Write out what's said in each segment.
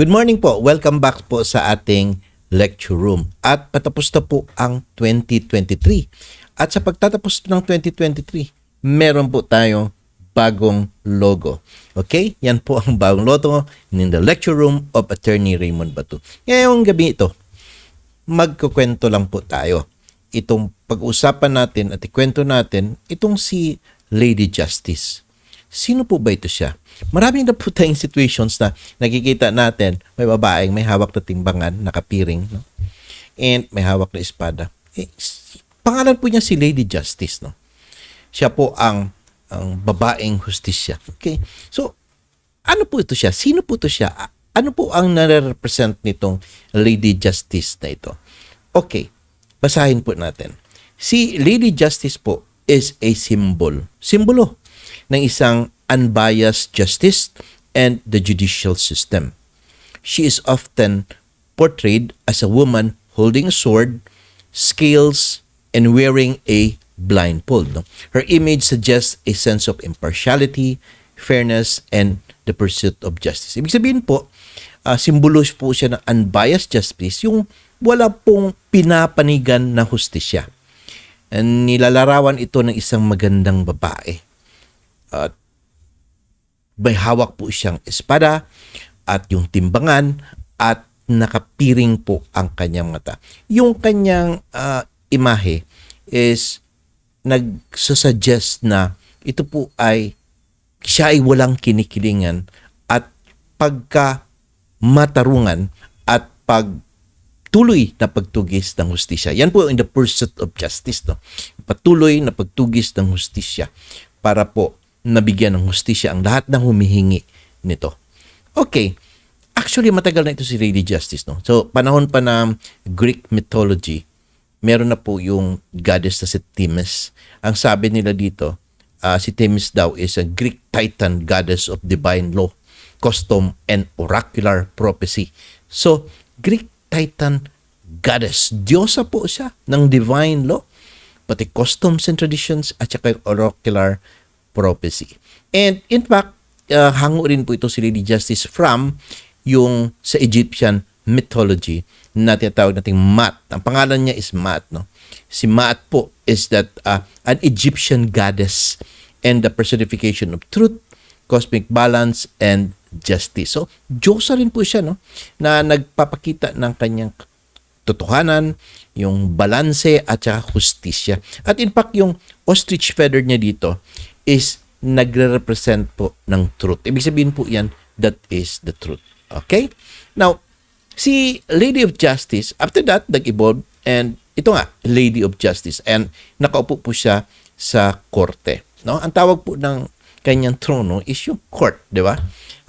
Good morning po. Welcome back po sa ating lecture room. At patapos na po ang 2023. At sa pagtatapos ng 2023, meron po tayong bagong logo. Okay? Yan po ang bagong logo in the lecture room of Attorney Raymond Batu. Ngayong gabi ito, magkukwento lang po tayo. Itong pag-usapan natin at ikwento natin, itong si Lady Justice. Sino po ba ito siya? Maraming na po tayong situations na nakikita natin may babaeng may hawak na timbangan, nakapiring, no? and may hawak na espada. Eh, pangalan po niya si Lady Justice. No? Siya po ang, ang babaeng hustisya. Okay? So, ano po ito siya? Sino po ito siya? Ano po ang nare-represent nitong Lady Justice na ito? Okay, basahin po natin. Si Lady Justice po is a symbol. Simbolo ng isang unbiased justice and the judicial system. She is often portrayed as a woman holding a sword, scales, and wearing a blindfold. Her image suggests a sense of impartiality, fairness, and the pursuit of justice. Ibig sabihin po, uh, simbolo po siya ng unbiased justice, yung wala pong pinapanigan na hustisya. And nilalarawan ito ng isang magandang babae. At may hawak po siyang espada at yung timbangan at nakapiring po ang kanyang mata. Yung kanyang ah, imahe is nagsusuggest na ito po ay siya ay walang kinikilingan at pagka matarungan at pag tuloy na pagtugis ng hustisya. Yan po in the pursuit of justice. No? Patuloy na pagtugis ng hustisya para po nabigyan ng hustisya ang lahat ng humihingi nito. Okay. Actually, matagal na ito si Lady Justice. No? So, panahon pa ng Greek mythology, meron na po yung goddess na si Themis. Ang sabi nila dito, ah, si Themis daw is a Greek titan goddess of divine law, custom, and oracular prophecy. So, Greek titan goddess. Diyosa po siya ng divine law, pati customs and traditions, at saka oracular prophecy. And in fact, uh, hango rin po ito si Lady Justice from yung sa Egyptian mythology na tinatawag nating Mat. Ang pangalan niya is Mat. No? Si Mat po is that uh, an Egyptian goddess and the personification of truth, cosmic balance, and justice. So, Diyosa rin po siya no? na nagpapakita ng kanyang totohanan, yung balanse at saka hustisya. At in fact, yung ostrich feather niya dito is nagre-represent po ng truth. Ibig sabihin po yan, that is the truth. Okay? Now, si Lady of Justice, after that, nag-evolve and ito nga, Lady of Justice. And nakaupo po siya sa korte. No? Ang tawag po ng kanyang trono is yung court, di ba?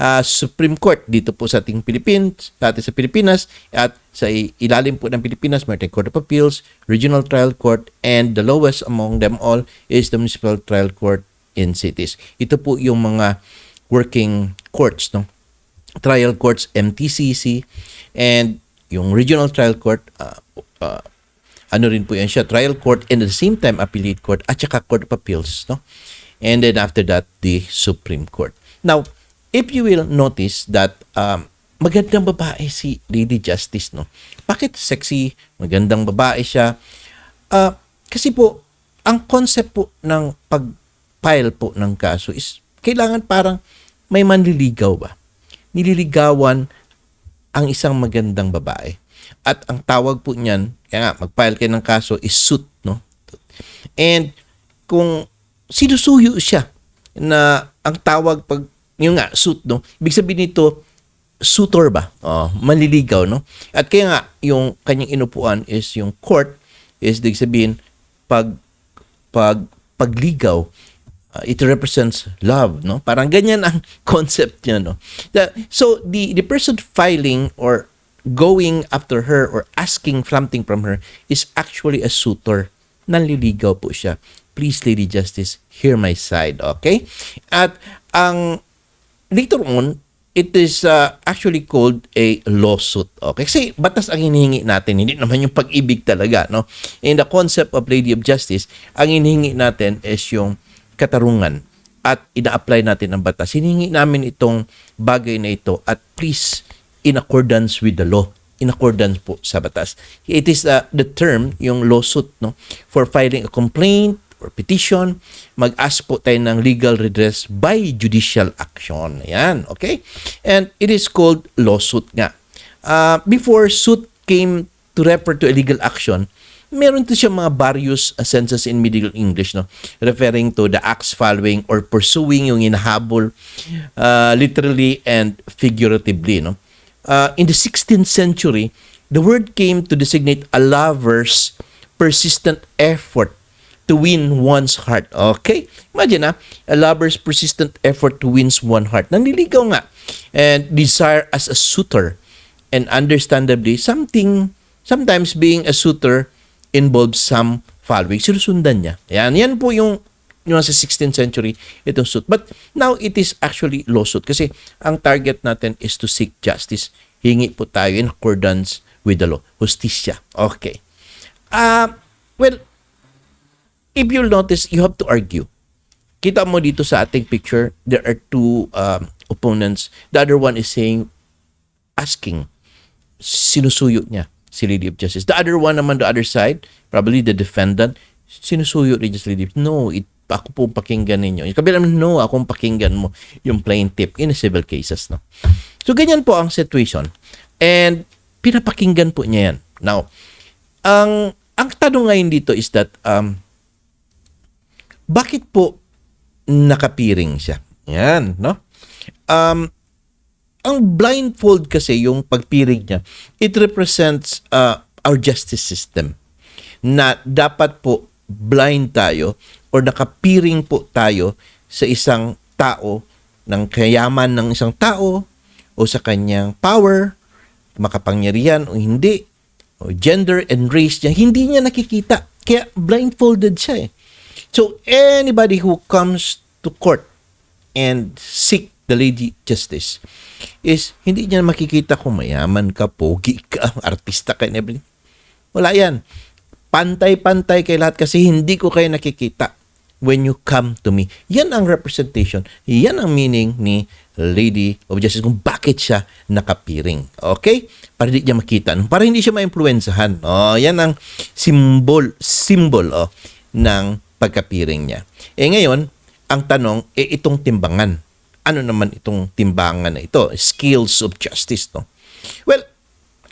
Ah, Supreme Court dito po sa ating Philippines, sa ating sa Pilipinas at sa ilalim po ng Pilipinas, tayong Court of Appeals, Regional Trial Court, and the lowest among them all is the Municipal Trial Court in cities. Ito po yung mga working courts, no? Trial courts, MTCC, and yung Regional Trial Court, ah, ah, ano rin po yan siya, trial court and at the same time appellate court at saka court of appeals, no? And then after that, the Supreme Court. Now, if you will notice that um, magandang babae si Lady Justice, no? Bakit sexy, magandang babae siya? Ah, kasi po, ang concept po ng pag-file po ng kaso is kailangan parang may manliligaw ba? Nililigawan ang isang magandang babae. At ang tawag po niyan, kaya nga, mag-file kayo ng kaso is suit, no? And kung sinusuyo siya na ang tawag pag, yung nga, suit, no? Ibig sabihin nito, suitor ba? Oh, manliligaw, no? At kaya nga, yung kanyang inupuan is yung court is, ibig sabihin, pag, pag, pagligaw, uh, it represents love, no? Parang ganyan ang concept niya, no? So, the, the person filing or going after her or asking something from her is actually a suitor. Nanliligaw po siya. Please, Lady Justice, hear my side, okay? At ang later on, it is uh, actually called a lawsuit. Okay? Kasi batas ang hinihingi natin, hindi naman yung pag-ibig talaga. No? In the concept of Lady of Justice, ang hinihingi natin is yung katarungan at ina-apply natin ang batas. Hinihingi namin itong bagay na ito at please in accordance with the law in accordance po sa batas. It is uh, the term, yung lawsuit, no, for filing a complaint or petition, mag-ask po tayo ng legal redress by judicial action. Yan, okay? And it is called lawsuit nga. Uh, before suit came to refer to a legal action, meron to siya mga various uh, senses in Middle English, no? Referring to the acts following or pursuing yung inahabol uh, literally and figuratively, no? Uh, in the 16th century, the word came to designate a lover's persistent effort to win one's heart. Okay? Imagine ah, a lover's persistent effort to win one's heart. Nanliligaw nga. And desire as a suitor. And understandably, something, sometimes being a suitor involves some following. Sinusundan niya. Yan, yan po yung yung sa 16th century itong suit. But now it is actually lawsuit kasi ang target natin is to seek justice. Hingi po tayo in accordance with the law. Justisya. Okay. Uh, well, if you'll notice, you have to argue. Kita mo dito sa ating picture, there are two um, opponents. The other one is saying, asking, sinusuyo niya si Lady of Justice. The other one naman, the other side, probably the defendant, sinusuyo niya si Lady of No, it, ako po pakinggan ninyo. Yung kabila naman, no, akong pakinggan mo yung plaintiff in civil cases. No? So, ganyan po ang situation. And, pinapakinggan po niya yan. Now, ang, ang tanong ngayon dito is that, um, bakit po nakapiring siya? Yan, no? Um, ang blindfold kasi yung pagpiring niya, it represents uh, our justice system na dapat po blind tayo or nakapiring po tayo sa isang tao ng kayaman ng isang tao o sa kanyang power, makapangyarihan o hindi, o gender and race niya, hindi niya nakikita. Kaya blindfolded siya eh. So anybody who comes to court and seek the lady justice is hindi niya makikita kung mayaman ka, pogi ka, artista ka, and everything. Wala yan. Pantay-pantay kay lahat kasi hindi ko kayo nakikita when you come to me. Yan ang representation. Yan ang meaning ni Lady of Justice kung bakit siya nakapiring. Okay? Para hindi niya makita. Para hindi siya ma-influensahan. Oh, yan ang symbol, symbol oh, ng pagkapiring niya. Eh ngayon, ang tanong, eh itong timbangan. Ano naman itong timbangan na ito? Skills of justice, no? Well,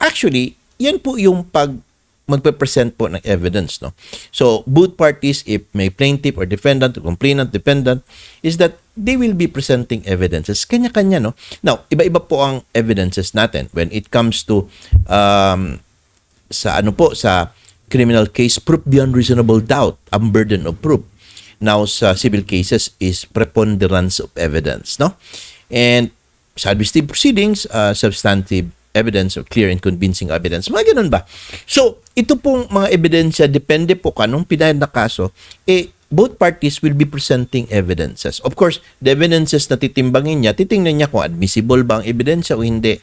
actually, yan po yung pag magpe-present po ng evidence, no? So, both parties, if may plaintiff or defendant or complainant, defendant, is that they will be presenting evidences. Kanya-kanya, no? Now, iba-iba po ang evidences natin when it comes to um, sa ano po, sa criminal case, proof beyond reasonable doubt, ang burden of proof. Now, sa civil cases is preponderance of evidence, no? And sa administrative proceedings, uh, substantive evidence or clear and convincing evidence. Mga ganun ba? So, ito pong mga ebidensya, depende po kanong pinahid na kaso, eh, both parties will be presenting evidences. Of course, the evidences na titimbangin niya, titingnan niya kung admissible ba ang ebidensya o hindi.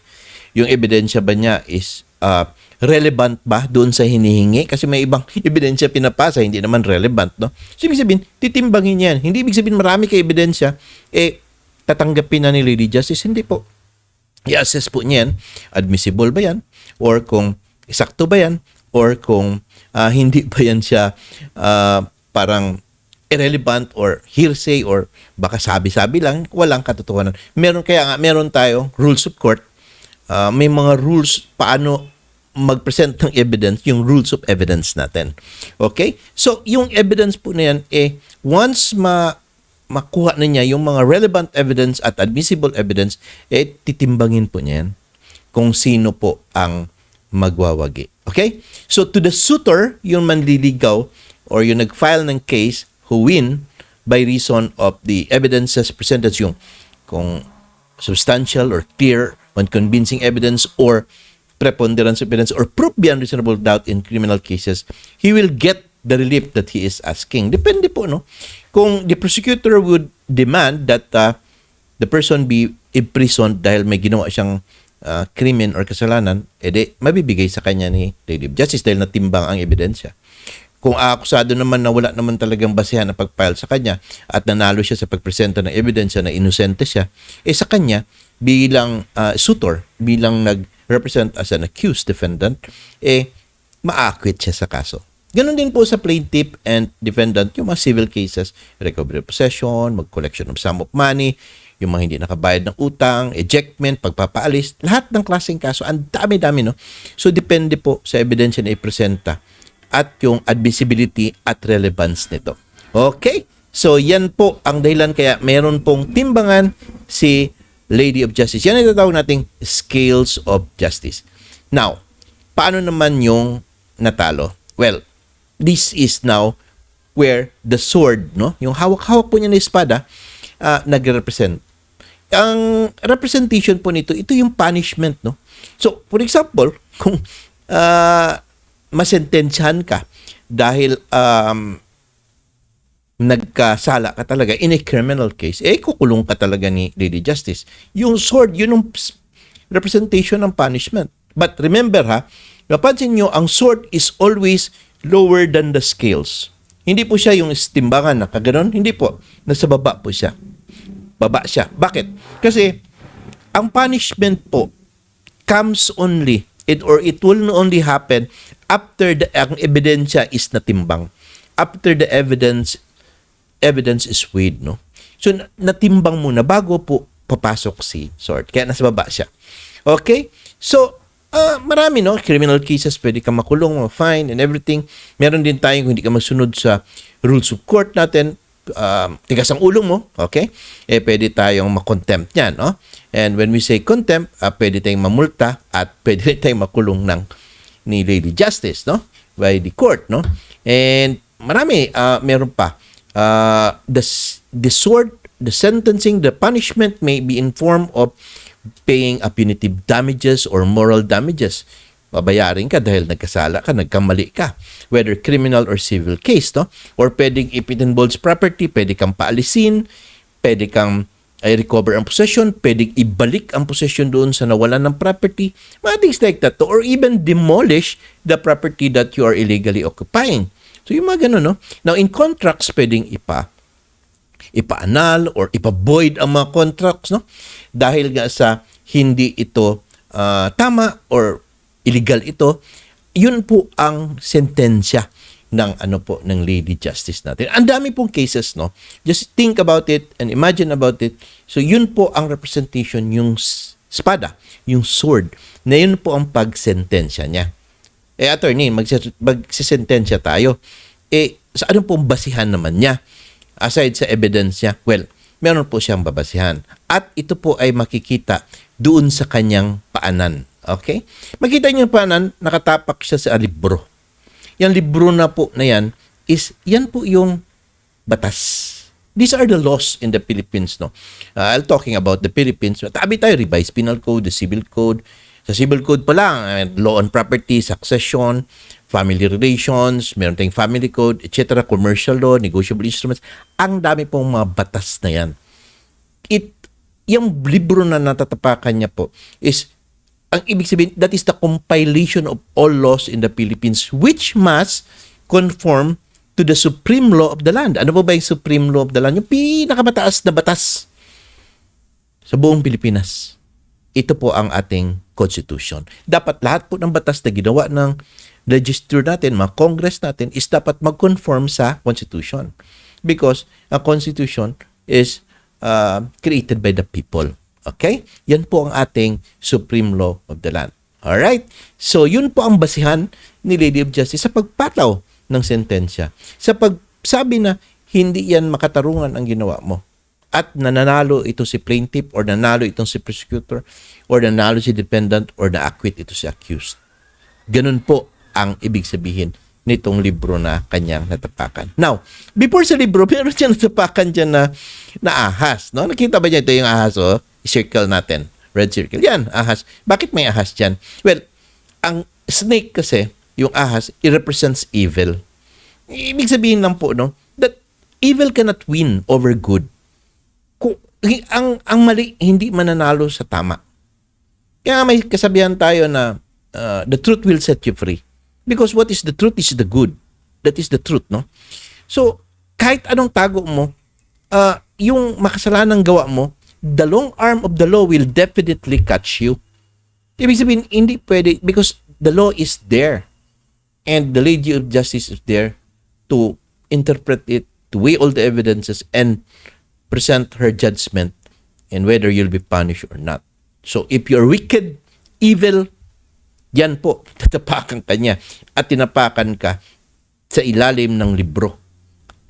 Yung ebidensya ba niya is uh, relevant ba doon sa hinihingi? Kasi may ibang ebidensya pinapasa, hindi naman relevant, no? So, ibig sabihin, titimbangin yan. Hindi ibig sabihin marami kay ebidensya, eh, tatanggapin na ni Lady Justice. Hindi po i-assess po niyan, admissible ba yan? Or kung sakto ba yan? Or kung uh, hindi ba yan siya uh, parang irrelevant or hearsay or baka sabi-sabi lang, walang katotohanan. Meron kaya nga, meron tayo rules of court. Uh, may mga rules paano mag-present ng evidence, yung rules of evidence natin. Okay? So, yung evidence po na yan, eh, once ma makuha na niya yung mga relevant evidence at admissible evidence, eh, titimbangin po niya yan kung sino po ang magwawagi. Okay? So, to the suitor, yung manliligaw or yung nag-file ng case who win by reason of the evidences presented yung kung substantial or clear on convincing evidence or preponderance of evidence or proof beyond reasonable doubt in criminal cases, he will get the relief that he is asking. Depende po, no? Kung the prosecutor would demand that uh, the person be imprisoned dahil may ginawa siyang uh, krimen or kasalanan, edi mabibigay sa kanya ni of Justice dahil natimbang ang ebidensya. kung akusado naman na wala naman talagang basehan na pag-file sa kanya at nanalo siya sa pagpresenta ng ebidensya na inosente siya, eh sa kanya, bilang ah, suitor, bilang nag-represent as an accused defendant, eh ma-acquit siya sa kaso. Ganon din po sa plaintiff and defendant, yung mga civil cases, recovery of possession, mag-collection of sum of money, yung mga hindi nakabayad ng utang, ejectment, pagpapaalis, lahat ng klaseng kaso, ang dami-dami, no? So, depende po sa ebidensya na ipresenta at yung admissibility at relevance nito. Okay? So, yan po ang dahilan kaya meron pong timbangan si Lady of Justice. Yan ang tinatawag nating scales of justice. Now, paano naman yung natalo? Well, this is now where the sword, no? Yung hawak-hawak po niya na espada, uh, nagre-represent. Ang representation po nito, ito yung punishment, no? So, for example, kung uh, masentensyahan ka dahil um, nagkasala ka talaga in a criminal case, eh kukulong ka talaga ni Lady Justice. Yung sword, yun yung representation ng punishment. But remember ha, napansin nyo, ang sword is always lower than the scales. Hindi po siya yung timbangan na kaganon. Hindi po. Nasa baba po siya. Baba siya. Bakit? Kasi ang punishment po comes only it or it will only happen after the ang ebidensya is natimbang. After the evidence evidence is weighed, no? So, na- natimbang muna bago po papasok si sword. Kaya nasa baba siya. Okay? So, ah, marami, no? Criminal cases, pwede ka makulong, fine, and everything. Meron din tayong kung hindi ka magsunod sa rules of court natin, um, tigas ang ulo mo, okay? Eh, pwede tayong makontempt niyan, no? And when we say contempt, ah, pwede tayong mamulta at pwede tayong makulong ng ni Lady Justice, no? By the court, no? And marami, ah, meron pa. Uh, the, the sword, the sentencing, the punishment may be in form of paying a punitive damages or moral damages. Babayarin ka dahil nagkasala ka, nagkamali ka. Whether criminal or civil case, no? Or pwedeng if it involves property, pwede kang paalisin, pwede kang ay recover ang possession, pwedeng ibalik ang possession doon sa nawalan ng property, mga things like that. Or even demolish the property that you are illegally occupying. So yung mga ganun, no? Now, in contracts, pwedeng ipa ipa-annul or ipa-void ang mga contracts, no? Dahil nga sa hindi ito ah, tama or illegal ito, yun po ang sentensya ng ano po ng Lady Justice natin. Ang dami pong cases, no? Just think about it and imagine about it. So yun po ang representation yung s- espada, yung sword, na yun po ang pagsentensya niya. Eh, attorney, magsis- magsisentensya tayo. Eh, sa anong pong basihan naman niya? Aside sa evidence niya, well, meron po siyang babasihan. At ito po ay makikita doon sa kanyang paanan. Okay? Makita niyo yung paanan, nakatapak siya sa libro. Yung libro na po na yan is, yan po yung batas. These are the laws in the Philippines, no? Uh, I'm talking about the Philippines. Tabi tayo, revised penal code, the civil code. Sa civil code pa lang, uh, law on property, succession, family relations, meron tayong family code, etc., commercial law, negotiable instruments. Ang dami pong mga batas na yan. It, yung libro na natatapakan niya po is ang ibig sabihin, that is the compilation of all laws in the Philippines which must conform to the supreme law of the land. Ano ba ba yung supreme law of the land? Yung pinakamataas na batas sa buong Pilipinas. Ito po ang ating constitution. Dapat lahat po ng batas na ginawa ng legislature natin, mga congress natin, is dapat mag-conform sa constitution. Because ang constitution is uh, created by the people. Okay? Yan po ang ating supreme law of the land. Alright? So, yun po ang basihan ni Lady of Justice sa pagpataw ng sentensya. Sa pagsabi na hindi yan makatarungan ang ginawa mo. At nananalo ito si plaintiff or nanalo itong si prosecutor or nanalo si defendant or na-acquit ito si accused. Ganun po ang ibig sabihin nitong libro na kanyang natapakan. Now, before sa libro, meron siya natapakan dyan na, na ahas. No? Nakita ba niya ito yung ahas? Oh? I-circle natin. Red circle. Yan, ahas. Bakit may ahas dyan? Well, ang snake kasi, yung ahas, it represents evil. Ibig sabihin lang po, no? That evil cannot win over good. Ang, ang mali, hindi mananalo sa tama. Kaya may kasabihan tayo na uh, the truth will set you free. Because what is the truth is the good. that is the truth, no? So, kahit anong tago mo, uh, yung makasalanang gawa mo, the long arm of the law will definitely catch you. Ibig sabihin, hindi pwede because the law is there. And the Lady of Justice is there to interpret it, to weigh all the evidences, and present her judgment and whether you'll be punished or not. So if you're wicked, evil, yan po, tatapakan ka niya at tinapakan ka sa ilalim ng libro.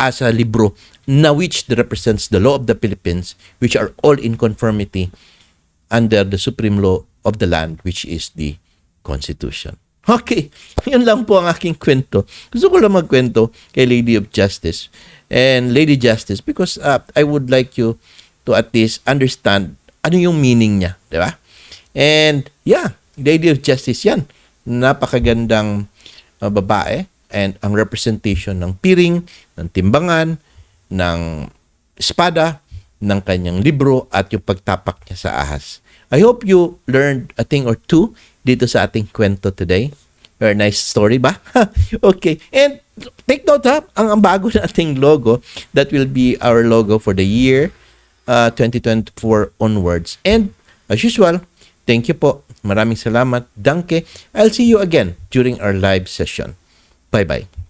As a libro na which represents the law of the Philippines, which are all in conformity under the supreme law of the land, which is the Constitution. Okay, yun lang po ang aking kwento. Gusto ko lang magkwento kay Lady of Justice and Lady Justice because uh, I would like you to at least understand ano yung meaning niya, di ba? And yeah, Lady of Justice yan. Napakagandang uh, babae and ang representation ng piring, ng timbangan, ng espada, ng kanyang libro at yung pagtapak niya sa ahas. I hope you learned a thing or two dito sa ating kwento today. Very nice story ba? okay. And take note ha, ang, ang bago nating logo, that will be our logo for the year uh, 2024 onwards. And as usual, thank you po. Maraming salamat. Danke. I'll see you again during our live session. Bye-bye.